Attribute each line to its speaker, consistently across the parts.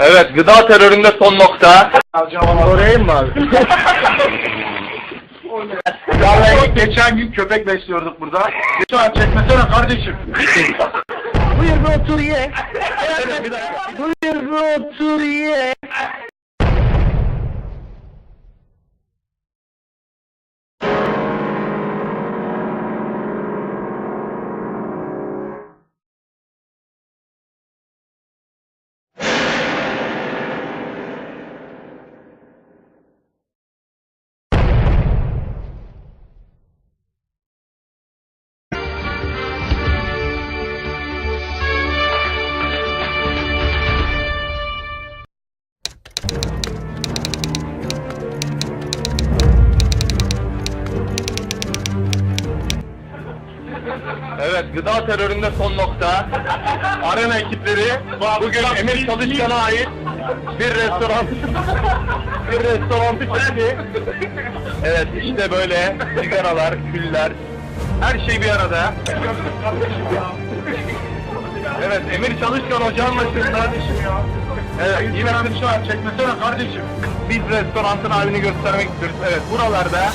Speaker 1: Evet, gıda teröründe son nokta.
Speaker 2: Sorayım mı abi?
Speaker 3: Vallahi geçen gün köpek besliyorduk burada. Lütfen çekmesene kardeşim.
Speaker 2: Buyur bir otur ye. Buyur bir otur ye.
Speaker 1: Evet, gıda teröründe son nokta. Arena ekipleri bugün Emir Çalışkan'a ait bir restoran bir restoran çekti. Evet, işte böyle sigaralar, küller, her şey bir arada. Evet, Emir Çalışkan ocağın başında.
Speaker 3: Kardeşim ya.
Speaker 1: Evet, yine
Speaker 3: Lütfen çekmesene kardeşim.
Speaker 1: biz restoranın halini göstermek istiyoruz. Evet, buralarda,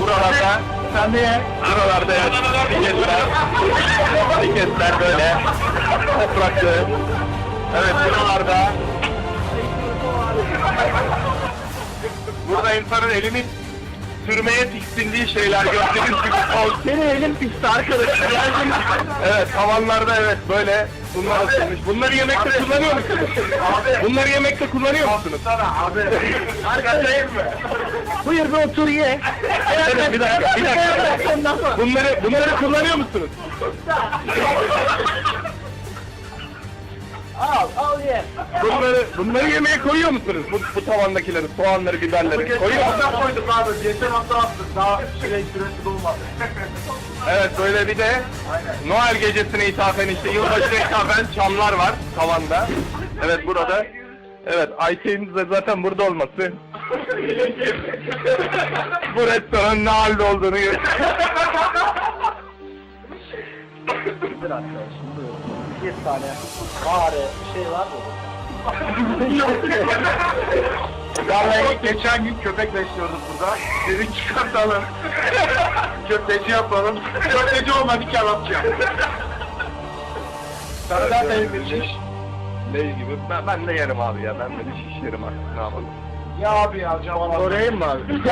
Speaker 1: buralarda,
Speaker 3: Sen de ye.
Speaker 1: buralarda evet, tiketler, tiketler böyle, topraklı. Evet, buralarda. Burada insanın elini sürmeye tiksindiği şeyler gördüğünüz gibi. Senin elin pisti arkadaşım. Geldim. Evet, tavanlarda evet böyle bunlar asılmış. Bunları yemekte kullanıyor musunuz? Bunları yemekte kullanıyor musunuz?
Speaker 3: Sana abi. Arkadaşım mı?
Speaker 2: Buyur bir otur ye.
Speaker 1: Evet, bir dakika, bir dakika. Bunları, bunları kullanıyor musunuz?
Speaker 2: Al al ye.
Speaker 1: Bunları, bunları yemeğe koyuyor musunuz? Bu, bu tavandakileri, soğanları, biberleri koyuyor
Speaker 3: Geçen hafta
Speaker 1: musunuz?
Speaker 3: koyduk abi. Geçen hafta attık. Daha şey süresi dolmadı.
Speaker 1: Evet, böyle bir de Noel gecesine ithafen işte yılbaşına ithafen çamlar var tavanda. Evet, burada. Evet, Ayşe'nin de zaten burada olması. bu restoranın ne halde olduğunu gör-
Speaker 2: Bir arkadaşım buyur. Bir tane fare şey var mı?
Speaker 3: Vallahi geçen gün köpek besliyorduk burada. Dedik çıkartalım. Köfteci yapalım. Köfteci olmadı kebapçı. Sana zaten bir şiş.
Speaker 1: Ne gibi? Ben, ben de yerim abi ya. Ben de bir şiş yerim artık. Ne yapalım?
Speaker 3: Ya abi ya cavan abi.
Speaker 2: Sorayım mı abi?